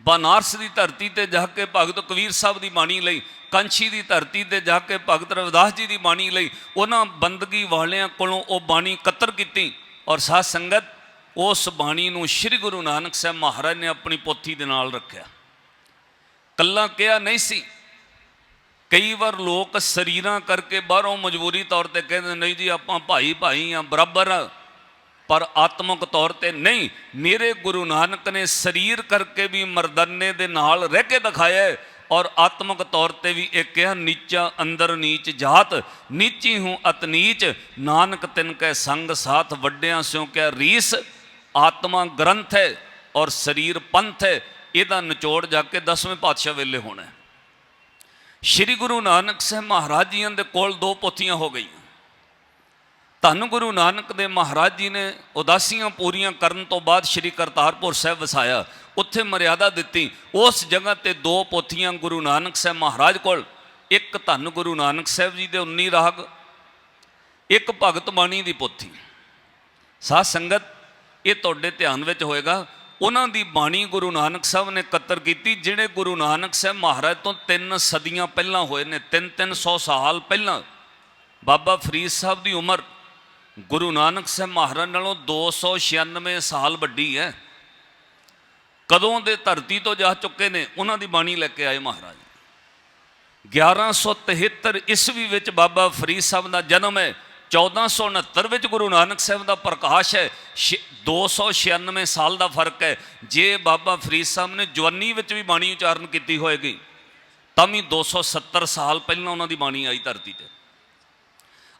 ਬਨਾਰਸ ਦੀ ਧਰਤੀ ਤੇ ਜਾ ਕੇ ਭਗਤ ਕਬੀਰ ਸਾਹਿਬ ਦੀ ਬਾਣੀ ਲਈ, ਕੰਛੀ ਦੀ ਧਰਤੀ ਤੇ ਜਾ ਕੇ ਭਗਤ ਰਵਿਦਾਸ ਜੀ ਦੀ ਬਾਣੀ ਲਈ, ਉਹਨਾਂ ਬੰਦਗੀ ਵਾਲਿਆਂ ਕੋਲੋਂ ਉਹ ਬਾਣੀ ਇਕੱਤਰ ਕੀਤੀ ਔਰ ਸਾਧ ਸੰਗਤ ਉਸ ਬਾਣੀ ਨੂੰ ਸ੍ਰੀ ਗੁਰੂ ਨਾਨਕ ਸਾਹਿਬ ਮਹਾਰਾਜ ਨੇ ਆਪਣੀ ਪੋਥੀ ਦੇ ਨਾਲ ਰੱਖਿਆ। ਕੱਲਾ ਕਿਹਾ ਨਹੀਂ ਸੀ। ਕਈ ਵਾਰ ਲੋਕ ਸਰੀਰਾਂ ਕਰਕੇ ਬਾਹਰੋਂ ਮਜਬੂਰੀ ਤੌਰ ਤੇ ਕਹਿੰਦੇ, ਨਹੀਂ ਜੀ, ਆਪਾਂ ਭਾਈ ਭਾਈ ਆ, ਬਰਾਬਰ ਆ। ਪਰ ਆਤਮਿਕ ਤੌਰ ਤੇ ਨਹੀਂ। ਮੇਰੇ ਗੁਰੂ ਨਾਨਕ ਨੇ ਸਰੀਰ ਕਰਕੇ ਵੀ ਮਰਦਨੇ ਦੇ ਨਾਲ ਰਹਿ ਕੇ ਦਿਖਾਇਆ ਔਰ ਆਤਮਿਕ ਤੌਰ ਤੇ ਵੀ ਇਹ ਕਿਹਾ, ਨੀਚਾ ਅੰਦਰ ਨੀਚ ਜਾਤ, ਨੀਚੀ ਹੂੰ ਅਤ ਨੀਚ, ਨਾਨਕ ਤਿਨ ਕੈ ਸੰਗ ਸਾਥ ਵੱਡਿਆਂ ਸਿਓ ਕੈ ਰੀਸ। ਆਤਮਾ ਗ੍ਰੰਥ ਹੈ ਔਰ ਸਰੀਰ ਪੰਥ ਹੈ। ਇਹਦਾ ਨਿਚੋੜ ਜਾ ਕੇ 10ਵੇਂ ਪਾਤਸ਼ਾਹ ਵੇਲੇ ਹੋਣਾ ਹੈ। ਸ਼੍ਰੀ ਗੁਰੂ ਨਾਨਕ ਸਾਹਿਬ ਮਹਾਰਾਜ ਜੀਆਂ ਦੇ ਕੋਲ ਦੋ ਪੋਥੀਆਂ ਹੋ ਗਈਆਂ। ਧੰਨ ਗੁਰੂ ਨਾਨਕ ਦੇ ਮਹਾਰਾਜ ਜੀ ਨੇ ਉਦਾਸੀਆਂ ਪੂਰੀਆਂ ਕਰਨ ਤੋਂ ਬਾਅਦ ਸ਼੍ਰੀ ਕਰਤਾਰਪੁਰ ਸਾਹਿਬ ਵਸਾਇਆ, ਉੱਥੇ ਮਰਿਆਦਾ ਦਿੱਤੀ। ਉਸ ਜਗ੍ਹਾ ਤੇ ਦੋ ਪੋਥੀਆਂ ਗੁਰੂ ਨਾਨਕ ਸਾਹਿਬ ਮਹਾਰਾਜ ਕੋਲ, ਇੱਕ ਧੰਨ ਗੁਰੂ ਨਾਨਕ ਸਾਹਿਬ ਜੀ ਦੇ 19 ਰਾਗ, ਇੱਕ ਭਗਤ ਬਾਣੀ ਦੀ ਪੋਥੀ। ਸਾਧ ਸੰਗਤ, ਇਹ ਤੁਹਾਡੇ ਧਿਆਨ ਵਿੱਚ ਹੋਏਗਾ। ਉਹਨਾਂ ਦੀ ਬਾਣੀ ਗੁਰੂ ਨਾਨਕ ਸਾਹਿਬ ਨੇ ਇਕੱਤਰ ਕੀਤੀ, ਜਿਹੜੇ ਗੁਰੂ ਨਾਨਕ ਸਾਹਿਬ ਮਹਾਰਾਜ ਤੋਂ ਤਿੰਨ ਸਦੀਆਂ ਪਹਿਲਾਂ ਹੋਏ ਨੇ ਤਿੰਨ ਤਿੰਨ ਸੌ ਸਾਲ ਪਹਿਲਾਂ। ਬਾਬਾ ਫਰੀਦ ਸਾਹਿਬ ਦੀ ਉਮਰ ਗੁਰੂ ਨਾਨਕ ਸਾਹਿਬ ਮਹਾਰਾਜ ਨਾਲੋਂ 296 ਸਾਲ ਵੱਡੀ ਹੈ। ਕਦੋਂ ਦੇ ਧਰਤੀ ਤੋਂ ਜਾ ਚੁੱਕੇ ਨੇ, ਉਹਨਾਂ ਦੀ ਬਾਣੀ ਲੈ ਕੇ ਆਏ ਮਹਾਰਾਜ। 1173 ਈਸਵੀ ਵਿੱਚ ਬਾਬਾ ਫਰੀਦ ਸਾਹਿਬ ਦਾ ਜਨਮ ਹੈ। 1469 ਵਿੱਚ ਗੁਰੂ ਨਾਨਕ ਸਾਹਿਬ ਦਾ ਪ੍ਰਕਾਸ਼ ਹੈ। ਛੇ- 296 ਸਾਲ ਦਾ ਫ਼ਰਕ ਹੈ। ਜੇ ਬਾਬਾ ਫਰੀਦ ਸਾਹਿਬ ਨੇ ਜਵਾਨੀ ਵਿੱਚ ਵੀ ਬਾਣੀ ਉਚਾਰਨ ਕੀਤੀ ਹੋਏਗੀ, ਤਾਂ ਵੀ 270 ਸਾਲ ਪਹਿਲਾਂ ਉਹਨਾਂ ਦੀ ਬਾਣੀ ਆਈ ਧਰਤੀ ਤੇ।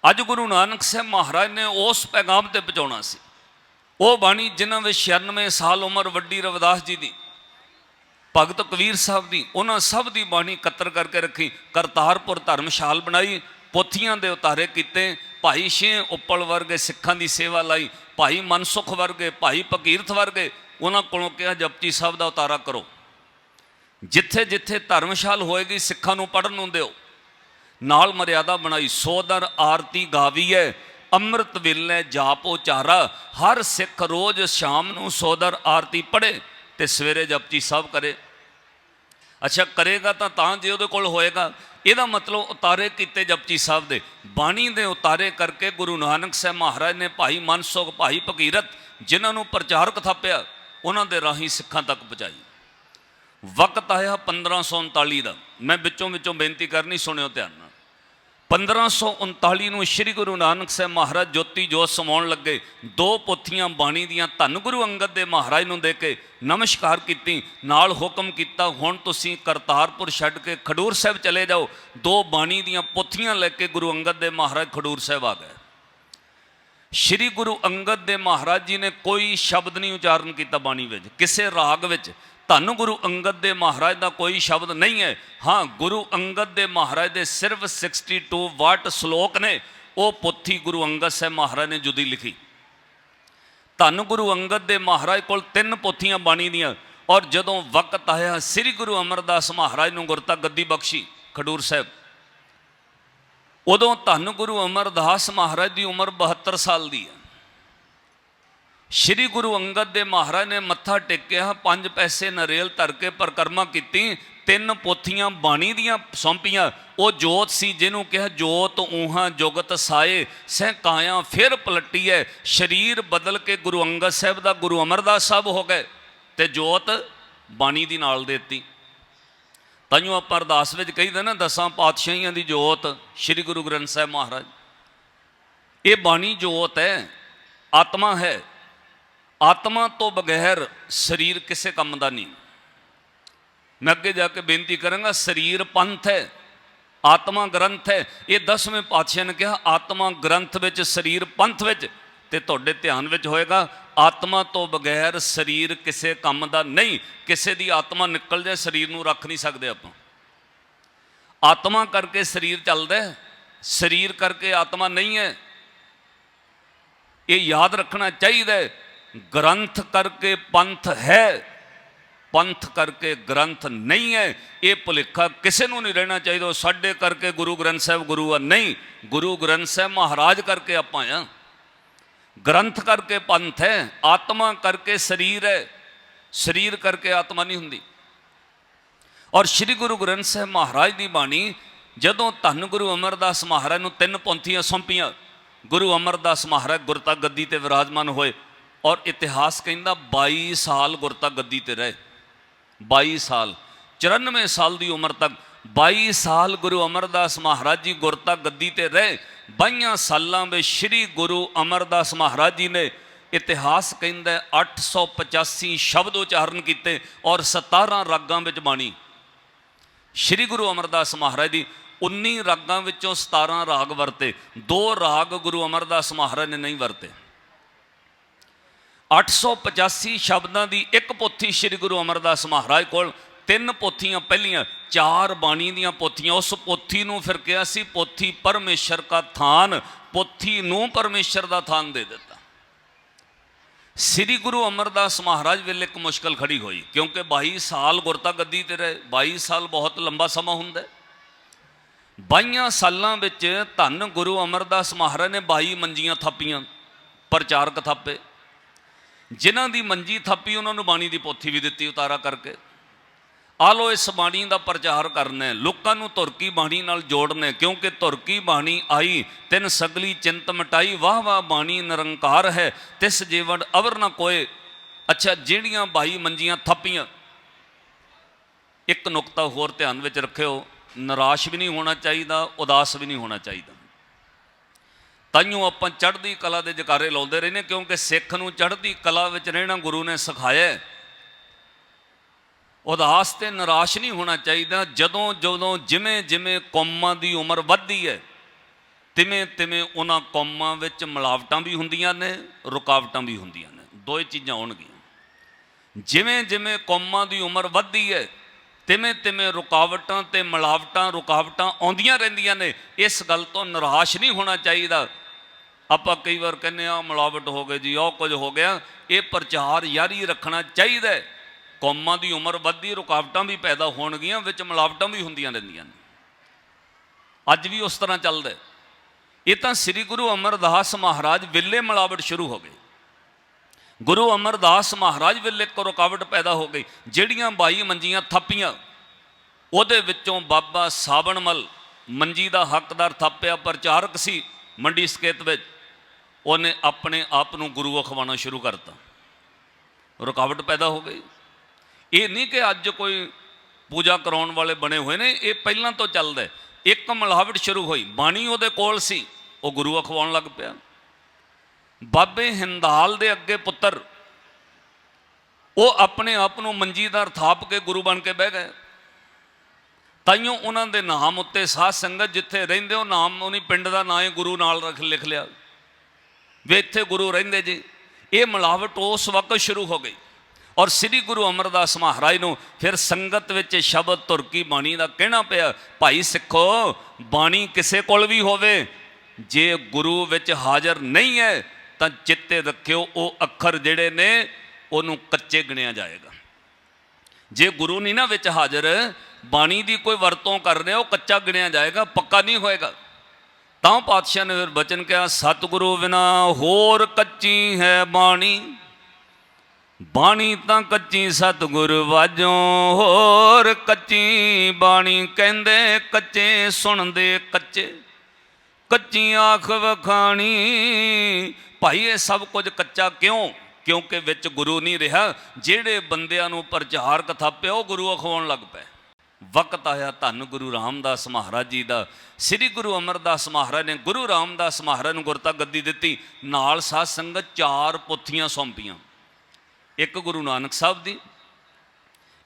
ਅੱਜ ਗੁਰੂ ਨਾਨਕ ਸਾਹਿਬ ਮਹਾਰਾਜ ਨੇ ਉਸ ਪੈਗਾਮ ਤੇ ਪਹੁੰਚਾਉਣਾ ਸੀ। ਉਹ ਬਾਣੀ ਜਿਨ੍ਹਾਂ ਵਿੱਚ 96 ਸਾਲ ਉਮਰ ਵੱਡੀ ਰਵਿਦਾਸ ਜੀ ਦੀ, ਭਗਤ ਕਬੀਰ ਸਾਹਿਬ ਦੀ, ਉਹਨਾਂ ਸਭ ਦੀ ਬਾਣੀ ਇਕੱਤਰ ਕਰਕੇ ਰੱਖੀ। ਕਰਤਾਰਪੁਰ ਧਰਮਸ਼ਾਲ ਬਣਾਈ, ਪੋਥੀਆਂ ਦੇ ਉਤਾਰੇ ਕੀਤੇ, ਭਾਈ ਸ਼ੇ ਉੱਪਲ ਵਰਗੇ ਸਿੱਖਾਂ ਦੀ ਸੇਵਾ ਲਈ, ਭਾਈ ਮਨਸੁਖ ਵਰਗੇ, ਭਾਈ ਭਗੀਰਥ ਵਰਗੇ, ਉਹਨਾਂ ਕੋਲੋਂ ਕਿਹਾ, ਜਪਜੀ ਸਾਹਿਬ ਦਾ ਉਤਾਰਾ ਕਰੋ। ਜਿੱਥੇ ਜਿੱਥੇ ਧਰਮਸ਼ਾਲ ਹੋਏਗੀ, ਸਿੱਖਾਂ ਨੂੰ ਪੜਨ ਨੂੰ ਦਿਓ। ਨਾਲ ਮਰਿਆਦਾ ਬਣਾਈ। ਸੋਦਰ ਆਰਤੀ ਗਾਵੀ ਹੈ ਅੰਮ੍ਰਿਤ ਵੇਲੇ ਜਾਪ ਉਚਾਰਾ। ਹਰ ਸਿੱਖ ਰੋਜ਼ ਸ਼ਾਮ ਨੂੰ ਸੋਦਰ ਆਰਤੀ ਪੜ੍ਹੇ ਤੇ ਸਵੇਰੇ ਜਪਜੀ ਸਾਹਿਬ ਕਰੇ। ਅੱਛਾ, ਕਰੇਗਾ ਤਾਂ ਤਾਂ ਜੇ ਉਹਦੇ ਕੋਲ ਹੋਏਗਾ। ਇਹਦਾ ਮਤਲਬ ਉਤਾਰੇ ਕੀਤੇ ਜਪਜੀ ਸਾਹਿਬ ਦੇ। ਬਾਣੀ ਦੇ ਉਤਾਰੇ ਕਰਕੇ ਗੁਰੂ ਨਾਨਕ ਸਾਹਿਬ ਮਹਾਰਾਜ ਨੇ ਭਾਈ ਮਨਸੁਖ ਭਾਈ ਭਗੀਰਥ, ਜਿਨ੍ਹਾਂ ਨੂੰ ਪ੍ਰਚਾਰਕ ਥਾਪਿਆ, ਉਹਨਾਂ ਦੇ ਰਾਹੀਂ ਸਿੱਖਾਂ ਤੱਕ ਪਹੁੰਚਾਈ। ਵਕਤ ਆਇਆ 1539 ਦਾ। ਮੈਂ ਵਿੱਚੋਂ ਵਿੱਚੋਂ ਬੇਨਤੀ ਕਰਨੀ, ਸੁਣਿਓ ਧਿਆਨ 1539 ਨੂੰ ਸ੍ਰੀ ਗੁਰੂ ਨਾਨਕ ਸਾਹਿਬ ਮਹਾਰਾਜ ਜੋਤੀ ਜੋਤ ਸਮਾਉਣ ਲੱਗੇ, ਦੋ ਪੋਥੀਆਂ ਬਾਣੀ ਦੀਆਂ ਧੰਨ ਗੁਰੂ ਅੰਗਦ ਦੇ ਮਹਾਰਾਜ ਨੂੰ ਦੇ ਕੇ ਨਮਸਕਾਰ ਕੀਤੀ, ਨਾਲ ਹੁਕਮ ਕੀਤਾ, ਹੁਣ ਤੁਸੀਂ ਕਰਤਾਰਪੁਰ ਛੱਡ ਕੇ ਖਡੂਰ ਸਾਹਿਬ ਚਲੇ ਜਾਓ। ਦੋ ਬਾਣੀ ਦੀਆਂ ਪੋਥੀਆਂ ਲੈ ਕੇ ਗੁਰੂ ਅੰਗਦ ਦੇ ਮਹਾਰਾਜ ਖਡੂਰ ਸਾਹਿਬ ਆ ਗਏ। ਸ਼੍ਰੀ ਗੁਰੂ ਅੰਗਦ ਦੇ ਮਹਾਰਾਜ ਜੀ ਨੇ ਕੋਈ ਸ਼ਬਦ ਨਹੀਂ ਉਚਾਰਨ ਕੀਤਾ ਬਾਣੀ ਵਿੱਚ, ਕਿਸੇ ਰਾਗ ਵਿੱਚ। ਧੰਨ ਗੁਰੂ ਅੰਗਦ ਦੇ ਮਹਾਰਾਜ ਦਾ ਕੋਈ ਸ਼ਬਦ ਨਹੀਂ ਹੈ। ਹਾਂ, ਗੁਰੂ ਅੰਗਦ ਦੇ ਮਹਾਰਾਜ ਦੇ ਸਿਰਫ 62 ਵਾਟ ਸ਼ਲੋਕ ਨੇ, ਉਹ ਪੋਥੀ ਗੁਰੂ ਅੰਗਦ ਸਾਹਿਬ ਮਹਾਰਾਜ ਨੇ ਜੁਦੀ ਲਿਖੀ। ਧੰਨ ਗੁਰੂ ਅੰਗਦ ਦੇ ਮਹਾਰਾਜ ਕੋਲ ਤਿੰਨ ਪੋਥੀਆਂ ਬਾਣੀ ਦੀਆਂ ਔਰ ਜਦੋਂ ਵਕਤ ਆਇਆ, ਸ੍ਰੀ ਗੁਰੂ ਅਮਰਦਾਸ ਮਹਾਰਾਜ ਨੂੰ ਗੁਰਤਾ ਗੱਦੀ ਬਖਸ਼ੀ, ਖਡੂਰ ਸਾਹਿਬ। ਉਦੋਂ ਧੰਨ ਗੁਰੂ ਅਮਰਦਾਸ ਮਹਾਰਾਜ ਦੀ ਉਮਰ 72 ਸਾਲ ਦੀ ਹੈ। ਸ਼੍ਰੀ ਗੁਰੂ ਅੰਗਦ ਦੇ ਮਹਾਰਾਜ ਨੇ ਮੱਥਾ ਟੇਕਿਆ, ਪੰਜ ਪੈਸੇ ਨਰੇਲ ਧਰ ਕੇ ਪਰਕਰਮਾ ਕੀਤੀ, ਤਿੰਨ ਪੋਥੀਆਂ ਬਾਣੀ ਦੀਆਂ ਸੌਂਪੀਆਂ। ਉਹ ਜੋਤ ਸੀ ਜਿਹਨੂੰ ਕਿਹਾ, ਜੋਤ ਊਹਾਂ ਜੁਗਤ ਸਾਏ, ਸਹਿ ਕਾਇਆ ਫਿਰ ਪਲਟੀ ਹੈ ਸਰੀਰ ਬਦਲ ਕੇ ਗੁਰੂ ਅੰਗਦ ਸਾਹਿਬ ਦਾ ਗੁਰੂ ਅਮਰਦਾਸ ਸਾਹਿਬ ਹੋ ਗਏ ਤੇ ਜੋਤ ਬਾਣੀ ਦੀ ਨਾਲ ਦੇਤੀ। ਤਾਈਓ ਆਪਾਂ ਅਰਦਾਸ ਵਿੱਚ ਕਹੀਦਾ ਨਾ, ਦਸਾਂ ਪਾਤਸ਼ਾਹੀਆਂ ਦੀ ਜੋਤ, ਸ੍ਰੀ ਗੁਰੂ ਗ੍ਰੰਥ ਸਾਹਿਬ ਮਹਾਰਾਜ। ਇਹ ਬਾਣੀ ਜੋਤ ਹੈ, ਆਤਮਾ ਹੈ। ਆਤਮਾ ਤੋਂ ਬਗੈਰ ਸਰੀਰ ਕਿਸੇ ਕੰਮ ਦਾ ਨਹੀਂ। ਮੈਂ ਅੱਗੇ ਜਾ ਕੇ ਬੇਨਤੀ ਕਰਾਂਗਾ, ਸਰੀਰ ਪੰਥ ਹੈ, ਆਤਮਾ ਗ੍ਰੰਥ ਹੈ। ਇਹ ਦਸਵੇਂ ਪਾਤਸ਼ਾਹ ਨੇ ਕਿਹਾ, ਆਤਮਾ ਗ੍ਰੰਥ ਵਿੱਚ, ਸਰੀਰ ਪੰਥ ਵਿੱਚ, ਤੇ ਤੁਹਾਡੇ ਧਿਆਨ ਵਿੱਚ ਹੋਏਗਾ, ਆਤਮਾ ਤੋਂ ਬਗੈਰ ਸਰੀਰ ਕਿਸੇ ਕੰਮ ਦਾ ਨਹੀਂ। ਕਿਸੇ ਦੀ ਆਤਮਾ ਨਿਕਲ ਜਾਏ, ਸਰੀਰ ਨੂੰ ਰੱਖ ਨਹੀਂ ਸਕਦੇ ਆਪਾਂ। ਆਤਮਾ ਕਰਕੇ ਸਰੀਰ ਚੱਲਦਾ ਸਰੀਰ ਕਰਕੇ ਆਤਮਾ ਨਹੀਂ ਹੈ। ਇਹ ਯਾਦ ਰੱਖਣਾ ਚਾਹੀਦਾ ਹੈ ਗ੍ਰੰਥ ਕਰਕੇ ਪੰਥ ਹੈ, ਪੰਥ ਕਰਕੇ ਗ੍ਰੰਥ ਨਹੀਂ ਹੈ, ਇਹ ਭੁਲੇਖਾ ਕਿਸੇ ਨੂੰ ਨਹੀਂ ਰਹਿਣਾ ਚਾਹੀਦਾ ਸਾਡੇ ਕਰਕੇ ਗੁਰੂ ਗ੍ਰੰਥ ਸਾਹਿਬ ਗੁਰੂ ਆ। ਨਹੀਂ, ਗੁਰੂ ਗ੍ਰੰਥ ਸਾਹਿਬ ਮਹਾਰਾਜ ਕਰਕੇ ਆਪਾਂ ਆ। ਗ੍ਰੰਥ ਕਰਕੇ ਪੰਥ ਹੈ, ਆਤਮਾ ਕਰਕੇ ਸਰੀਰ ਹੈ। ਸਰੀਰ ਕਰਕੇ ਆਤਮਾ ਨਹੀਂ ਹੁੰਦੀ। ਔਰ ਸ੍ਰੀ ਗੁਰੂ ਗ੍ਰੰਥ ਸਾਹਿਬ ਮਹਾਰਾਜ ਦੀ ਬਾਣੀ, ਜਦੋਂ ਧੰਨ ਗੁਰੂ ਅਮਰਦਾਸ ਮਹਾਰਾਜ ਨੂੰ ਤਿੰਨ ਪੰਥੀਆਂ ਸੌਂਪੀਆਂ, ਗੁਰੂ ਅਮਰਦਾਸ ਮਹਾਰਾਜ ਗੁਰਤਾ ਗੱਦੀ ਤੇ ਵਿਰਾਜਮਾਨ ਹੋਏ ਔਰ ਇਤਿਹਾਸ ਕਹਿੰਦਾ 22 ਸਾਲ ਗੁਰਤਾ ਗੱਦੀ ਤੇ ਰਹੇ। 22 ਸਾਲ। 94 ਸਾਲ ਦੀ ਉਮਰ ਤੱਕ 22 ਸਾਲ ਗੁਰੂ ਅਮਰਦਾਸ ਮਹਾਰਾਜ ਜੀ ਗੁਰਤਾ ਗੱਦੀ ਤੇ ਰਹੇ। 22 ਸਾਲਾਂ ਵਿੱਚ ਸ੍ਰੀ ਗੁਰੂ ਅਮਰਦਾਸ ਮਹਾਰਾਜ ਜੀ ਨੇ ਇਤਿਹਾਸ ਕਹਿੰਦਾ ਹੈ 885 ਸ਼ਬਦ ਉਚਾਰਨ ਕੀਤੇ ਔਰ 17 ਰਾਗਾਂ ਵਿੱਚ ਬਾਣੀ। ਸ੍ਰੀ ਗੁਰੂ ਅਮਰਦਾਸ ਮਹਾਰਾਜ ਦੀ 19 ਰਾਗਾਂ ਵਿੱਚੋਂ 17 ਰਾਗ ਵਰਤੇ। ਦੋ ਰਾਗ ਗੁਰੂ ਅਮਰਦਾਸ ਮਹਾਰਾਜ ਨੇ ਨਹੀਂ ਵਰਤੇ। 885 ਸ਼ਬਦਾਂ ਦੀ ਇੱਕ ਪੋਥੀ ਸ੍ਰੀ ਗੁਰੂ ਅਮਰਦਾਸ ਮਹਾਰਾਜ ਕੋਲ, ਤਿੰਨ ਪੋਥੀਆਂ ਪਹਿਲੀਆਂ, ਚਾਰ ਬਾਣੀ ਦੀਆਂ ਪੋਥੀਆਂ, ਉਸ ਪੋਥੀ ਨੂੰ ਫਿਰ ਕਿਹਾ ਸੀ, ਪੋਥੀ ਪਰਮੇਸ਼ਰ ਦਾ ਥਾਨ, ਪੋਥੀ ਨੂੰ ਪਰਮੇਸ਼ਰ ਦਾ ਥਾਨ ਦੇ ਦਿੱਤਾ। ਸ੍ਰੀ ਗੁਰੂ ਅਮਰਦਾਸ ਮਹਾਰਾਜ ਵੇਲੇ ਇੱਕ ਮੁਸ਼ਕਲ ਖੜੀ ਹੋਈ, ਕਿਉਂਕਿ 22 ਸਾਲ ਗੁਰਤਾ ਗੱਦੀ ਤੇ ਰਹੇ 22 ਸਾਲ ਬਹੁਤ ਲੰਬਾ ਸਮਾਂ ਹੁੰਦਾ ਹੈ। 22 ਸਾਲਾਂ ਵਿੱਚ ਧੰਨ ਗੁਰੂ ਅਮਰਦਾਸ ਮਹਾਰਾਜ ਨੇ 22 ਮੰਜੀਆਂ ਥਾਪੀਆਂ, ਪ੍ਰਚਾਰਕ ਥਾਪੇ। ਜਿਨ੍ਹਾਂ ਦੀ ਮੰਜੀ ਥੱਪੀ ਉਹਨਾਂ ਨੂੰ ਬਾਣੀ ਦੀ ਪੋਥੀ ਵੀ ਦਿੱਤੀ ਉਤਾਰਾ ਕਰਕੇ। ਆ ਲੋ ਇਸ ਬਾਣੀ ਦਾ ਪ੍ਰਚਾਰ ਕਰਨਾ ਹੈ। ਲੋਕਾਂ ਨੂੰ ਤੁਰਕੀ ਬਾਣੀ ਨਾਲ ਜੋੜਨਾ ਕਿਉਂਕਿ ਤੁਰਕੀ ਬਾਣੀ ਆਈ, ਤਿੰਨ ਸਗਲੀ ਚਿੰਤ ਮਟਾਈ, ਵਾਹ ਵਾਹ ਬਾਣੀ ਨਿਰੰਕਾਰ ਹੈ, ਤਿਸ ਜੀਵਨ ਅਵਰ ਨਾ ਕੋਏ। ਅੱਛਾ, ਜਿਹੜੀਆਂ 22 ਮੰਜੀਆਂ ਥੱਪੀਆਂ, ਇੱਕ ਨੁਕਤਾ ਹੋਰ ਧਿਆਨ ਵਿੱਚ ਰੱਖਿਓ, ਨਿਰਾਸ਼ ਵੀ ਨਹੀਂ ਹੋਣਾ ਚਾਹੀਦਾ, ਉਦਾਸ ਵੀ ਨਹੀਂ ਹੋਣਾ ਚਾਹੀਦਾ। ਤਾਈਓ ਆਪਾਂ ਚੜ੍ਹਦੀ ਕਲਾ ਦੇ ਜਕਾਰੇ ਲਾਉਂਦੇ ਰਹਿੰਦੇ ਕਿਉਂਕਿ ਸਿੱਖ ਨੂੰ ਚੜ੍ਹਦੀ ਕਲਾ ਵਿੱਚ ਰਹਿਣਾ ਗੁਰੂ ਨੇ ਸਿਖਾਇਆ ਉਦਾਸ ਤੇ ਨਿਰਾਸ਼ ਨਹੀਂ ਹੋਣਾ ਚਾਹੀਦਾ। ਜਦੋਂ ਜਦੋਂ ਜਿਵੇਂ ਜਿਵੇਂ ਕੌਮਾਂ ਦੀ ਉਮਰ ਵੱਧਦੀ ਹੈ, ਤਿਵੇਂ ਤਿਵੇਂ ਉਹਨਾਂ ਕੌਮਾਂ ਵਿੱਚ ਮਿਲਾਵਟਾਂ ਵੀ ਹੁੰਦੀਆਂ ਨੇ, ਰੁਕਾਵਟਾਂ ਵੀ ਹੁੰਦੀਆਂ ਨੇ। ਦੋਏ ਚੀਜ਼ਾਂ ਆਉਣਗੀਆਂ ਜਿਵੇਂ ਜਿਵੇਂ ਕੌਮਾਂ ਦੀ ਉਮਰ ਵੱਧਦੀ ਹੈ, ਤਿਵੇਂ ਤਿਵੇਂ ਰੁਕਾਵਟਾਂ ਤੇ ਮਿਲਾਵਟਾਂ ਰੁਕਾਵਟਾਂ ਆਉਂਦੀਆਂ ਰਹਿੰਦੀਆਂ ਨੇ। ਇਸ ਗੱਲ ਤੋਂ ਨਿਰਾਸ਼ ਨਹੀਂ ਹੋਣਾ ਚਾਹੀਦਾ। ਆਪਾਂ ਕਈ ਵਾਰ ਕਹਿੰਦੇ ਆ ਮਿਲਾਵਟ ਹੋ ਗਈ ਜੀ ਉਹ ਕੁਝ ਹੋ ਗਿਆ। ਇਹ ਪ੍ਰਚਾਰ ਯਾਰੀ ਰੱਖਣਾ ਚਾਹੀਦਾ ਹੈ। ਕੌਮਾਂ ਦੀ ਉਮਰ ਵੱਧਦੀ, ਰੁਕਾਵਟਾਂ ਵੀ ਪੈਦਾ ਹੋਣਗੀਆਂ, ਵਿੱਚ ਮਿਲਾਵਟਾਂ ਵੀ ਹੁੰਦੀਆਂ ਰਹਿੰਦੀਆਂ ਨੇ। ਅੱਜ ਵੀ ਉਸ ਤਰ੍ਹਾਂ ਚੱਲਦਾ ਇਹ ਤਾਂ ਸ੍ਰੀ ਗੁਰੂ ਅਮਰਦਾਸ ਮਹਾਰਾਜ ਵੇਲੇ ਮਿਲਾਵਟ ਸ਼ੁਰੂ ਹੋ ਗਈ ਗੁਰੂ ਅਮਰਦਾਸ ਮਹਾਰਾਜ ਵੇਲੇ ਇੱਕ ਰੁਕਾਵਟ ਪੈਦਾ ਹੋ ਗਈ। ਜਿਹੜੀਆਂ ਬਾਈ ਮੰਜੀਆਂ ਥੱਪੀਆਂ, ਉਹਦੇ ਵਿੱਚੋਂ ਬਾਬਾ ਸਾਬਣਮਲ ਮੰਜੀ ਦਾ ਹੱਕਦਾਰ ਥਾਪਿਆ ਪ੍ਰਚਾਰਕ ਸੀ ਮੰਡੀ ਸਕੇਤ ਵਿੱਚ। ਉਹਨੇ ਆਪਣੇ ਆਪ ਨੂੰ ਗੁਰੂ ਅਖਵਾਉਣਾ ਸ਼ੁਰੂ ਕਰਤਾ। ਰੁਕਾਵਟ ਪੈਦਾ ਹੋ ਗਈ। ਇਹ ਨਹੀਂ ਕਿ ਅੱਜ ਕੋਈ ਪੂਜਾ ਕਰਾਉਣ ਵਾਲੇ ਬਣੇ ਹੋਏ ਨੇ, ਇਹ ਪਹਿਲਾਂ ਤੋਂ ਚੱਲਦਾ ਇੱਕ ਮਿਲਾਵਟ ਸ਼ੁਰੂ ਹੋਈ। ਬਾਣੀ ਉਹਦੇ ਕੋਲ ਸੀ। ਉਹ ਗੁਰੂ ਅਖਵਾਉਣ ਲੱਗ ਪਿਆ। ਬਾਬੇ ਹਿੰਦਾਲ ਦੇ ਅੱਗੇ ਪੁੱਤਰ, ਉਹ ਆਪਣੇ ਆਪ ਨੂੰ ਮੰਜੀਦਾਰ ਥਾਪ ਕੇ ਗੁਰੂ ਬਣ ਕੇ ਬਹਿ ਗਏ। ਤਾਈਓ ਉਹਨਾਂ ਦੇ ਨਾਮ ਉੱਤੇ ਸਾਧ ਸੰਗਤ ਜਿੱਥੇ ਰਹਿੰਦੇ ਉਹ ਨਾਮ ਉਹਨੀ ਪਿੰਡ ਦਾ ਨਾਂ ਹੀ ਗੁਰੂ ਨਾਲ ਰੱਖ ਲਿਖ ਲਿਆ। ਵੀ ਇੱਥੇ ਗੁਰੂ ਰਹਿੰਦੇ ਜੀ। ਇਹ ਮਿਲਾਵਟ ਉਸ ਵਕਤ ਸ਼ੁਰੂ ਹੋ ਗਈ। ਔਰ ਸ੍ਰੀ ਗੁਰੂ ਅਮਰਦਾਸ ਮਹਾਰਾਜ ਨੂੰ ਫਿਰ ਸੰਗਤ ਵਿੱਚ ਸ਼ਬਦ ਤੁਰਕੀ ਬਾਣੀ ਦਾ ਕਹਿਣਾ ਪਿਆ, ਭਾਈ ਸਿੱਖੋ, ਬਾਣੀ ਕਿਸੇ ਕੋਲ ਵੀ ਹੋਵੇ, ਜੇ ਗੁਰੂ ਵਿੱਚ ਹਾਜ਼ਰ ਨਹੀਂ ਹੈ, ਤਾਂ ਚਿੱਤੇ ਰੱਖਿਓ, ਉਹ ਅੱਖਰ ਜਿਹੜੇ ਨੇ, ਉਹਨੂੰ ਕੱਚੇ ਗਿਣਿਆ ਜਾਏਗਾ। ਜੇ ਗੁਰੂ ਨਹੀਂ ਨਾ ਵਿੱਚ ਹਾਜ਼ਰ, ਬਾਣੀ ਦੀ ਕੋਈ ਵਰਤੋਂ ਕਰ ਰਿਹਾ, ਉਹ ਕੱਚਾ ਗਿਣਿਆ ਜਾਏਗਾ, ਪੱਕਾ ਨਹੀਂ ਹੋਏਗਾ। ਤਾਂ ਪਾਤਸ਼ਾਹ ਨੇ ਫਿਰ ਬਚਨ ਕਿਹਾ, ਸਤਿਗੁਰੂ ਬਿਨਾ ਹੋਰ ਕੱਚੀ ਹੈ ਬਾਣੀ। ਬਾਣੀ ਤਾਂ ਕੱਚੀ ਸਤਿਗੁਰ ਵਾਜੋਂ। ਹੋਰ ਕੱਚੀ ਬਾਣੀ ਕਹਿੰਦੇ ਕੱਚੇ, ਸੁਣਦੇ ਕੱਚੇ। ਕੱਚੀ ਆਖ ਵਖਾਣੀ। ਭਾਈ, ਇਹ ਸਭ ਕੁਝ ਕੱਚਾ ਕਿਉਂ? ਕਿਉਂਕਿ ਵਿੱਚ ਗੁਰੂ ਨਹੀਂ ਰਿਹਾ। ਜਿਹੜੇ ਬੰਦਿਆਂ ਨੂੰ ਪ੍ਰਚਾਰ ਥਾਪਿਆ ਉਹ ਗੁਰੂ ਅਖਵਾਉਣ ਲੱਗ ਪਏ। ਵਕਤ ਆਇਆ ਧੰਨ ਗੁਰੂ ਰਾਮਦਾਸ ਮਹਾਰਾਜ ਜੀ ਦਾ, ਸ੍ਰੀ ਗੁਰੂ ਅਮਰਦਾਸ ਮਹਾਰਾਜ ਨੇ ਗੁਰੂ ਰਾਮਦਾਸ ਮਹਾਰਾਜ ਨੂੰ ਗੁਰਤਾ ਗੱਦੀ ਦਿੱਤੀ, ਨਾਲ ਸਾਧ ਸੰਗਤ ਚਾਰ ਪੋਥੀਆਂ ਸੌਂਪੀਆਂ। ਇੱਕ ਗੁਰੂ ਨਾਨਕ ਸਾਹਿਬ ਦੀ,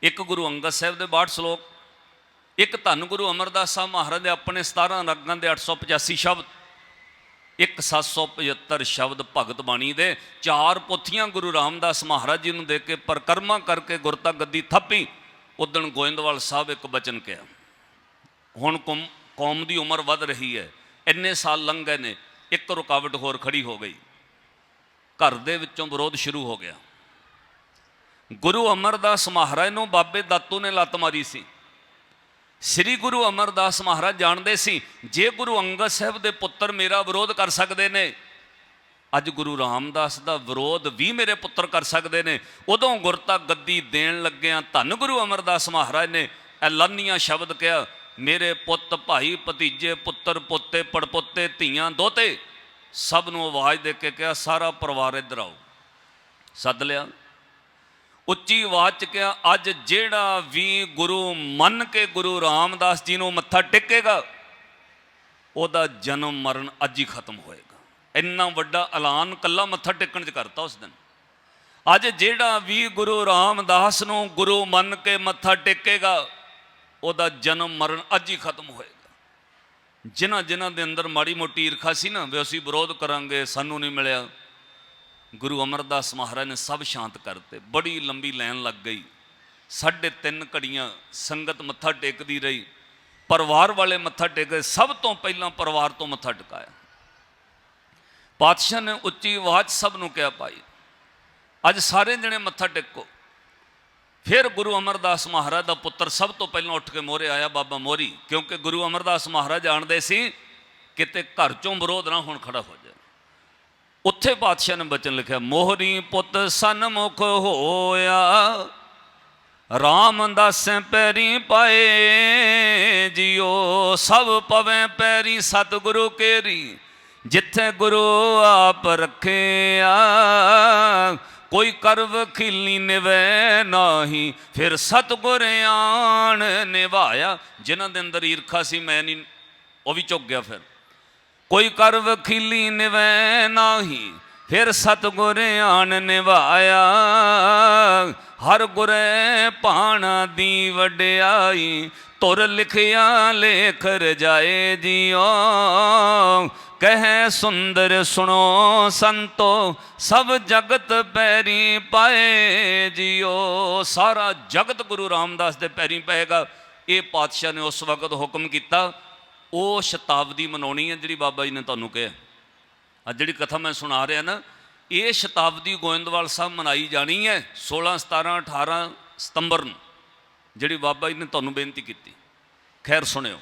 ਇੱਕ ਗੁਰੂ ਅੰਗਦ ਸਾਹਿਬ ਦੇ 62 ਸ਼ਲੋਕ, ਇੱਕ ਧੰਨ ਗੁਰੂ ਅਮਰਦਾਸ ਸਾਹਿਬ ਮਹਾਰਾਜ ਦੇ ਆਪਣੇ 17 ਰੰਗਾਂ ਦੇ 885 ਸ਼ਬਦ, ਇੱਕ 775 ਸ਼ਬਦ ਭਗਤ ਬਾਣੀ ਦੇ, ਚਾਰ ਪੋਥੀਆਂ ਗੁਰੂ ਰਾਮਦਾਸ ਮਹਾਰਾਜ ਜੀ ਨੂੰ ਦੇ ਕੇ ਪਰਕਰਮਾ ਕਰਕੇ ਗੁਰਤਾ ਗੱਦੀ ਥੱਪੀ। ਉਦਣ ਗੋਇੰਦਵਾਲ ਸਾਹਿਬ ਇੱਕ ਬਚਨ ਕਿਹਾ, ਹੁਣ ਕੌਮ ਕੌਮ ਦੀ ਉਮਰ ਵੱਧ ਰਹੀ ਹੈ, ਇੰਨੇ ਸਾਲ ਲੰਘ ਗਏ ਨੇ, ਇੱਕ ਰੁਕਾਵਟ ਹੋਰ ਖੜੀ ਹੋ ਗਈ। ਘਰ ਦੇ ਵਿੱਚੋਂ ਵਿਰੋਧ ਸ਼ੁਰੂ ਹੋ ਗਿਆ। ਗੁਰੂ ਅਮਰਦਾਸ ਮਹਾਰਾਜ ਨੂੰ ਬਾਬੇ ਦਾਤੂ ਨੇ ਲੱਤ ਮਾਰੀ ਸੀ। ਸ੍ਰੀ ਗੁਰੂ ਅਮਰਦਾਸ ਮਹਾਰਾਜ ਜਾਣਦੇ ਸੀ, ਜੇ ਗੁਰੂ ਅੰਗਦ ਸਾਹਿਬ ਦੇ ਪੁੱਤਰ ਮੇਰਾ ਵਿਰੋਧ ਕਰ ਸਕਦੇ ਨੇ ਅੱਜ ਗੁਰੂ ਰਾਮਦਾਸ ਦਾ ਵਿਰੋਧ ਵੀ ਮੇਰੇ ਪੁੱਤਰ ਕਰ ਸਕਦੇ ਨੇ। ਉਦੋਂ ਗੁਰਤਾ ਗੱਦੀ ਦੇਣ ਲੱਗਿਆਂ ਧੰਨ ਗੁਰੂ ਅਮਰਦਾਸ ਮਹਾਰਾਜ ਨੇ ਐਲਾਨੀਆਂ ਸ਼ਬਦ ਕਿਹਾ, ਮੇਰੇ ਪੁੱਤ, ਭਾਈ, ਭਤੀਜੇ, ਪੁੱਤਰ, ਪੋਤੇ, ਪੜਪੋਤੇ, ਧੀਆਂ, ਦੋਤੇ, ਸਭ ਨੂੰ ਆਵਾਜ਼ ਦੇ ਕੇ ਕਿਹਾ, ਸਾਰਾ ਪਰਿਵਾਰ ਇੱਧਰ ਆਓ। ਸੱਦ ਲਿਆ। ਉੱਚੀ ਆਵਾਜ਼ ਚ ਕਿਹਾ, ਅੱਜ ਜਿਹੜਾ ਵੀ ਗੁਰੂ ਮੰਨ ਕੇ ਗੁਰੂ ਰਾਮਦਾਸ ਜੀ ਨੂੰ ਮੱਥਾ ਟੇਕੇਗਾ, ਉਹਦਾ ਜਨਮ ਮਰਨ ਅੱਜ ਹੀ ਖਤਮ ਹੋਏਗਾ। ਇੰਨਾ ਵੱਡਾ ਐਲਾਨ ਕੱਲਾ ਮੱਥਾ ਟੇਕਣ ਚ ਕਰਤਾ ਉਸ ਦਿਨ। ਅੱਜ ਜਿਹੜਾ ਵੀ ਗੁਰੂ ਰਾਮਦਾਸ ਨੂੰ ਗੁਰੂ ਮੰਨ ਕੇ ਮੱਥਾ ਟੇਕੇਗਾ, ਉਹਦਾ ਜਨਮ ਮਰਨ ਅੱਜ ਹੀ ਖਤਮ ਹੋਏਗਾ। ਜਿਨ੍ਹਾਂ ਜਿਨ੍ਹਾਂ ਦੇ ਅੰਦਰ ਮਾੜੀ ਮੋਟੀ ਈਰਖਾ ਸੀ ਨਾ, ਵੀ ਅਸੀਂ ਵਿਰੋਧ ਕਰਾਂਗੇ, ਸਾਨੂੰ ਨਹੀਂ ਮਿਲਿਆ। ਗੁਰੂ ਅਮਰਦਾਸ ਮਹਾਰਾਜ ਨੇ ਸਭ ਸ਼ਾਂਤ ਕਰਤੇ। ਬੜੀ ਲੰਬੀ ਲਾਈਨ ਲੱਗ ਗਈ। ਸਾਢੇ ਤਿੰਨ ਘੜੀਆਂ ਸੰਗਤ ਮੱਥਾ ਟੇਕਦੀ ਰਹੀ। ਪਰਿਵਾਰ ਵਾਲੇ ਮੱਥਾ ਟੇਕੇ। ਸਭ ਤੋਂ ਪਹਿਲਾਂ ਪਰਿਵਾਰ ਤੋਂ ਮੱਥਾ ਟਿਕਾਇਆ। ਪਾਤਸ਼ਾਹ ਨੇ ਉੱਚੀ ਆਵਾਜ਼ ਸਭ ਨੂੰ ਕਿਹਾ, ਭਾਈ, ਅੱਜ ਸਾਰੇ ਜਣੇ ਮੱਥਾ ਟੇਕੋ। ਫਿਰ ਗੁਰੂ ਅਮਰਦਾਸ ਮਹਾਰਾਜ ਦਾ ਪੁੱਤਰ ਸਭ ਤੋਂ ਪਹਿਲਾਂ ਉੱਠ ਕੇ ਮੋਹਰੇ ਆਇਆ, ਬਾਬਾ ਮੋਰੀ ਕਿਉਂਕਿ ਗੁਰੂ ਅਮਰਦਾਸ ਮਹਾਰਾਜ ਜਾਣਦੇ ਸੀ ਕਿਤੇ ਘਰ ਚੋਂ ਵਿਰੋਧ ਨਾ ਹੁਣ ਖੜਾ ਹੋ ਜਾਏ। ਉੱਥੇ ਪਾਤਸ਼ਾਹ ਨੇ ਬਚਨ ਲਿਖਿਆ, ਮੋਹਰੀ ਪੁੱਤ ਸਨਮੁਖ ਹੋਇਆ ਰਾਮ ਦਾਸੈ ਪੈਰੀ ਪਾਏ ਜਿਉ ਸਭ ਪਵੇਂ ਪੈਰੀ ਸਤਿਗੁਰੂ ਕੇਰੀ। ਜਿੱਥੇ ਗੁਰੂ ਆਪ ਰੱਖਿਆ, ਕੋਈ ਕਰਵ ਖਿਲੀ ਨਿਵੈ ਨਾਹੀ, ਫਿਰ ਸਤਿਗੁਰ ਆਣ ਨਿਭਾਇਆ। ਜਿਨ੍ਹਾਂ ਦੇ ਅੰਦਰ ਈਰਖਾ ਸੀ, ਮੈਂ ਨਹੀਂ, ਉਹ ਵੀ ਝੁਕ ਗਿਆ ਫਿਰ। ਕੋਈ ਕਰਵ ਵਖੀਲੀ ਨਿਵੈ ਨਾਹੀ, ਫਿਰ ਸਤਗੁਰ ਆਣ ਨਿਭਾਇਆ। ਹਰ ਗੁਰੇ ਭਾਣਾ ਦੀ ਵਡਿਆਈ ਤੁਰ ਲਿਖਿਆ ਲੇਖ ਰਜਾਏ ਜਿਉ ਕਹੈ ਸੁੰਦਰ ਸੁਣੋ ਸੰਤੋ, ਸਭ ਜਗਤ ਪੈਰੀ ਪਾਏ ਜਿਉ ਸਾਰਾ ਜਗਤ ਗੁਰੂ ਰਾਮਦਾਸ ਦੇ ਪੈਰੀ ਪਏਗਾ। ਇਹ ਪਾਤਸ਼ਾਹ ਨੇ ਉਸ ਵਕਤ ਹੁਕਮ ਕੀਤਾ। ਉਹ ਸ਼ਤਾਬਦੀ ਮਨਾਉਣੀ ਹੈ ਜਿਹੜੀ ਬਾਬਾ ਜੀ ਨੇ ਤੁਹਾਨੂੰ ਕਿਹਾ। ਅੱਜ ਜਿਹੜੀ ਕਥਾ ਮੈਂ ਸੁਣਾ ਰਿਹਾ ਨਾ, ਇਹ ਸ਼ਤਾਬਦੀ ਗੋਇੰਦਵਾਲ ਸਾਹਿਬ ਮਨਾਈ ਜਾਣੀ ਹੈ 16 17 18 ਸਤੰਬਰ ਨੂੰ। ਜਿਹੜੀ ਬਾਬਾ ਜੀ ਨੇ ਤੁਹਾਨੂੰ ਬੇਨਤੀ ਕੀਤੀ। ਖੈਰ ਸੁਣਿਓ,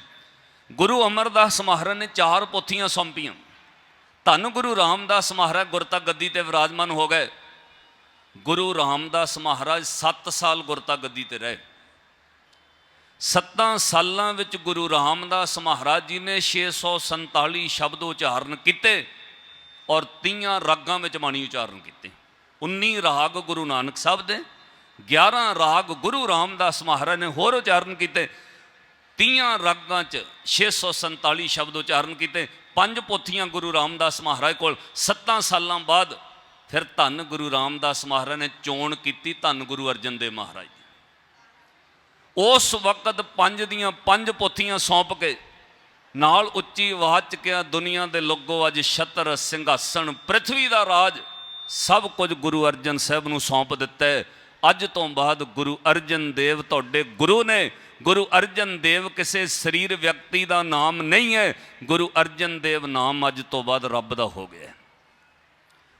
ਗੁਰੂ ਅਮਰਦਾਸ ਮਹਾਰਾਜ ਨੇ ਚਾਰ ਪੋਥੀਆਂ ਸੌਂਪੀਆਂ। ਧੰਨ ਗੁਰੂ ਰਾਮਦਾਸ ਮਹਾਰਾਜ ਗੁਰਤਾ ਗੱਦੀ ਤੇ ਵਿਰਾਜਮਾਨ ਹੋ ਗਏ। ਗੁਰੂ ਰਾਮਦਾਸ ਮਹਾਰਾਜ 7 ਸਾਲ ਗੁਰਤਾ ਗੱਦੀ ਤੇ ਰਹੇ। ਸੱਤਾਂ ਸਾਲਾਂ ਵਿੱਚ ਗੁਰੂ ਰਾਮਦਾਸ ਮਹਾਰਾਜ ਜੀ ਨੇ 647 ਸ਼ਬਦ ਉਚਾਰਨ ਕੀਤੇ ਔਰ 30 ਰਾਗਾਂ ਵਿੱਚ ਬਾਣੀ ਉਚਾਰਨ ਕੀਤੇ। 19 ਰਾਗ ਗੁਰੂ ਨਾਨਕ ਸਾਹਿਬ ਦੇ 11 ਰਾਗ ਗੁਰੂ ਰਾਮਦਾਸ ਮਹਾਰਾਜ ਨੇ ਹੋਰ ਉਚਾਰਨ ਕੀਤੇ। 30 ਰਾਗਾਂ 'ਚ 647 ਸ਼ਬਦ ਉਚਾਰਨ ਕੀਤੇ। ਪੰਜ ਪੋਥੀਆਂ ਗੁਰੂ ਰਾਮਦਾਸ ਮਹਾਰਾਜ ਕੋਲ। 7 ਸਾਲਾਂ ਬਾਅਦ ਫਿਰ ਧੰਨ ਗੁਰੂ ਰਾਮਦਾਸ ਮਹਾਰਾਜ ਨੇ ਚੋਣ ਕੀਤੀ ਧੰਨ ਗੁਰੂ ਅਰਜਨ ਦੇਵ ਮਹਾਰਾਜ ਉਸ ਵਕਤ ਪੰਜ ਦੀਆਂ ਪੰਜ ਪੋਥੀਆਂ ਸੌਂਪ ਕੇ ਨਾਲ ਉੱਚੀ ਆਵਾਜ਼ ਚ ਕਿਹਾ, ਦੁਨੀਆ ਦੇ ਲੋਗੋ ਅੱਜ ਛਤਰ, ਸਿੰਘਾਸਣ ਪ੍ਰithvi ਦਾ ਰਾਜ ਸਭ ਕੁਝ ਗੁਰੂ ਅਰਜਨ ਸਾਹਿਬ ਨੂੰ ਸੌਂਪ ਦਿੱਤਾ ਹੈ। ਅੱਜ ਤੋਂ ਬਾਅਦ ਗੁਰੂ ਅਰਜਨ ਦੇਵ ਤੁਹਾਡੇ ਗੁਰੂ ਨੇ। ਗੁਰੂ ਅਰਜਨ ਦੇਵ ਕਿਸੇ ਸਰੀਰ ਵਿਅਕਤੀ ਦਾ ਨਾਮ ਨਹੀਂ ਹੈ। ਗੁਰੂ ਅਰਜਨ ਦੇਵ ਨਾਮ ਅੱਜ ਤੋਂ ਬਾਅਦ ਰੱਬ ਦਾ ਹੋ ਗਿਆ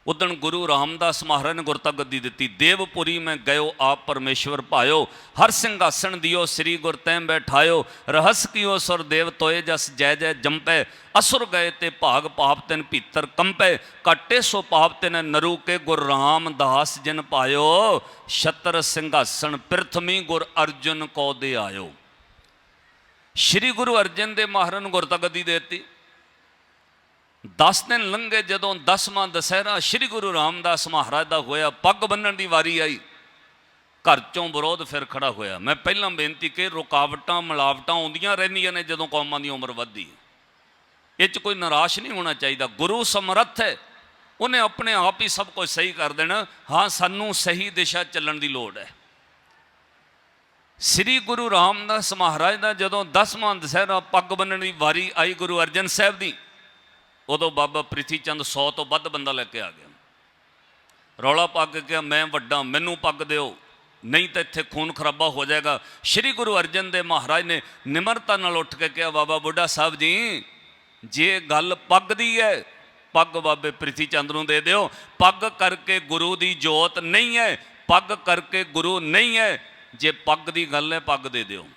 ਉਦਣ ਗੁਰੂ ਰਾਮਦਾਸ ਮਹਾਰਾਜ ਨੇ ਗੁਰਤਾ ਗੱਦੀ ਦਿੱਤੀ, ਦੇਵਪੁਰੀ ਮੈਂ ਗਇਓ, ਆਪ ਪਰਮੇਸ਼ਵਰ ਭਾਇਓ ਹਰ ਸਿੰਘਾਸਣ ਦਿਓ, ਸ੍ਰੀ ਗੁਰ ਤੈ ਬੈਠਾਇਓ। ਰਹਸ ਕੀਓ ਸੁਰ ਦੇਵ ਤੋਏ ਜਸ ਜੈ ਜੈ ਜੰਪੈ। ਅਸੁਰ ਗਏ ਤੇ ਭਾਗ ਪਾਪ ਤਿਨ ਭੀਤਰ ਕੰਪੈ। ਕਾਟੇ ਸੋ ਪਾਪ ਤਿਨ ਨਰੂ ਕੇ ਗੁਰ ਰਾਮਦਾਸ ਜਿਨ ਪਾਇਓ। ਛਤਰ ਸਿੰਘਾਸਣ ਪ੍ਰਥਮੀ ਗੁਰ ਅਰਜਨ ਕੋ ਦੇ ਆਇਓ। ਸ੍ਰੀ ਗੁਰੂ ਅਰਜਨ ਦੇ ਮਹਾਰਾਜ ਨੂੰ ਗੁਰਤਾ ਗੱਦੀ ਦੇ ਦਿੱਤੀ। 10 ਦਿਨ ਲੰਘੇ ਜਦੋਂ 10ਵਾਂ ਦਸਹਿਰਾ ਸ੍ਰੀ ਗੁਰੂ ਰਾਮਦਾਸ ਮਹਾਰਾਜ ਦਾ ਹੋਇਆ, ਪੱਗ ਬੰਨਣ ਦੀ ਵਾਰੀ ਆਈ। ਘਰ ਚੋਂ ਵਿਰੋਧ ਫਿਰ ਖੜਾ ਹੋਇਆ। ਮੈਂ ਪਹਿਲਾਂ ਬੇਨਤੀ ਕਿ ਰੁਕਾਵਟਾਂ, ਮਿਲਾਵਟਾਂ ਆਉਂਦੀਆਂ ਰਹਿੰਦੀਆਂ ਨੇ ਜਦੋਂ ਕੌਮਾਂ ਦੀ ਉਮਰ ਵੱਧਦੀ ਇਹ 'ਚ ਕੋਈ ਨਿਰਾਸ਼ ਨਹੀਂ ਹੋਣਾ ਚਾਹੀਦਾ। ਗੁਰੂ ਸਮਰੱਥ ਹੈ। ਉਹਨੇ ਆਪਣੇ ਆਪ ਹੀ ਸਭ ਕੁਝ ਸਹੀ ਕਰ ਦੇਣਾ। ਹਾਂ, ਸਾਨੂੰ ਸਹੀ ਦਿਸ਼ਾ ਚੱਲਣ ਦੀ ਲੋੜ ਹੈ। ਸ੍ਰੀ ਗੁਰੂ ਰਾਮਦਾਸ ਮਹਾਰਾਜ ਦਾ ਜਦੋਂ 10ਵਾਂ ਦਸਹਿਰਾ ਪੱਗ ਬੰਨਣ ਦੀ ਵਾਰੀ ਆਈ ਗੁਰੂ ਅਰਜਨ ਸਾਹਿਬ ਦੀ ਉਦੋਂ ਬਾਬਾ ਪ੍ਰਿਥੀ ਚੰਦ 100 ਤੋਂ ਵੱਧ ਬੰਦਾ ਲੈ ਕੇ ਆ ਗਿਆ। ਰੌਲਾ ਪਾ ਕੇ ਕਿਹਾ, ਮੈਂ ਵੱਡਾ, ਮੈਨੂੰ ਪੱਗ ਦਿਓ, ਨਹੀਂ ਤਾਂ ਇੱਥੇ ਖੂਨ ਖਰਾਬਾ ਹੋ ਜਾਏਗਾ। ਸ੍ਰੀ ਗੁਰੂ ਅਰਜਨ ਦੇਵ ਮਹਾਰਾਜ ਨੇ ਨਿਮਰਤਾ ਨਾਲ ਉੱਠ ਕੇ ਕਿਹਾ, ਬਾਬਾ ਬੁੱਢਾ ਸਾਹਿਬ ਜੀ, ਜੇ ਗੱਲ ਪੱਗ ਦੀ ਹੈ, ਪੱਗ ਬਾਬੇ ਪ੍ਰਿਥੀ ਚੰਦ ਨੂੰ ਦੇ ਦਿਓ। ਪੱਗ ਕਰਕੇ ਗੁਰੂ ਦੀ ਜੋਤ ਨਹੀਂ ਹੈ, ਪੱਗ ਕਰਕੇ ਗੁਰੂ ਨਹੀਂ ਹੈ। ਜੇ ਪੱਗ ਦੀ ਗੱਲ ਹੈ, ਪੱਗ ਦੇ ਦਿਓ।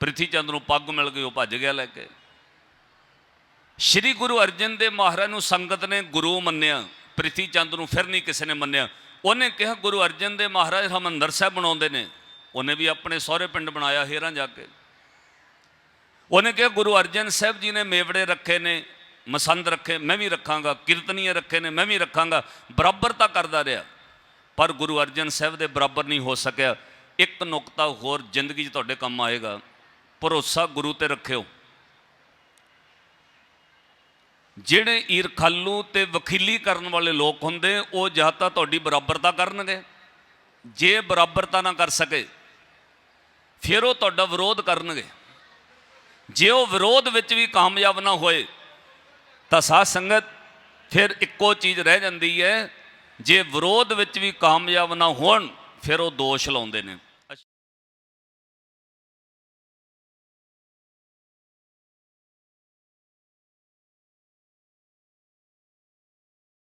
ਪ੍ਰਿਥੀ ਚੰਦ ਨੂੰ ਪੱਗ ਮਿਲ ਗਈ, ਉਹ ਭੱਜ ਗਿਆ ਲੈ ਕੇ। ਸ਼੍ਰੀ ਗੁਰੂ ਅਰਜਨ ਦੇਵ ਮਹਾਰਾਜ ਨੂੰ ਸੰਗਤ ਨੇ ਗੁਰੂ ਮੰਨਿਆ, ਪ੍ਰਿਥੀ ਚੰਦ ਨੂੰ ਫਿਰ ਨਹੀਂ ਕਿਸੇ ਨੇ ਮੰਨਿਆ। ਉਹਨੇ ਕਿਹਾ, ਗੁਰੂ ਅਰਜਨ ਦੇਵ ਮਹਾਰਾਜ ਹਮੰਦਰ ਸਾਹਿਬ ਬਣਾਉਂਦੇ ਨੇ। ਉਹਨੇ ਵੀ ਆਪਣੇ ਸਹੁਰੇ ਪਿੰਡ ਬਣਾਇਆ ਹੇਰਾਂ ਜਾ ਕੇ। ਉਹਨੇ ਕਿਹਾ, ਗੁਰੂ ਅਰਜਨ ਸਾਹਿਬ ਜੀ ਨੇ ਮੇਵੜੇ ਰੱਖੇ ਨੇ, ਮਸੰਦ ਰੱਖੇ, ਮੈਂ ਵੀ ਰੱਖਾਂਗਾ ਕੀਰਤਨੀਏ ਰੱਖੇ ਨੇ, ਮੈਂ ਵੀ ਰੱਖਾਂਗਾ। ਬਰਾਬਰ ਤਾਂ ਕਰਦਾ ਰਿਹਾ, ਪਰ ਗੁਰੂ ਅਰਜਨ ਸਾਹਿਬ ਦੇ ਬਰਾਬਰ ਨਹੀਂ ਹੋ ਸਕਿਆ। ਇੱਕ ਨੁਕਤਾ ਹੋਰ ਜ਼ਿੰਦਗੀ 'ਚ ਤੁਹਾਡੇ ਕੰਮ ਆਏਗਾ। ਭਰੋਸਾ ਗੁਰੂ ਤੇ ਰੱਖਿਓ। ਜਿਹੜੇ ਈਰਖਾਲੂ ਤੇ ਵਕੀਲੀ ਕਰਨ ਵਾਲੇ ਲੋਕ ਹੁੰਦੇ, ਉਹ ਜਾਂ ਤਾਂ ਤੁਹਾਡੀ ਬਰਾਬਰਤਾ ਕਰਨਗੇ। ਜੇ ਬਰਾਬਰਤਾ ਨਾ ਕਰ ਸਕੇ, ਫਿਰ ਉਹ ਤੁਹਾਡਾ ਵਿਰੋਧ ਕਰਨਗੇ। ਜੇ ਉਹ ਵਿਰੋਧ ਵਿੱਚ ਵੀ ਕਾਮਯਾਬ ਨਾ ਹੋਏ, ਤਾਂ ਸਾਧ ਸੰਗਤ ਫਿਰ ਇੱਕੋ ਚੀਜ਼ ਰਹਿ ਜਾਂਦੀ ਹੈ, ਜੇ ਵਿਰੋਧ ਵਿੱਚ ਵੀ ਕਾਮਯਾਬ ਨਾ ਹੋਣ, ਫਿਰ ਉਹ ਦੋਸ਼ ਲਾਉਂਦੇ ਨੇ।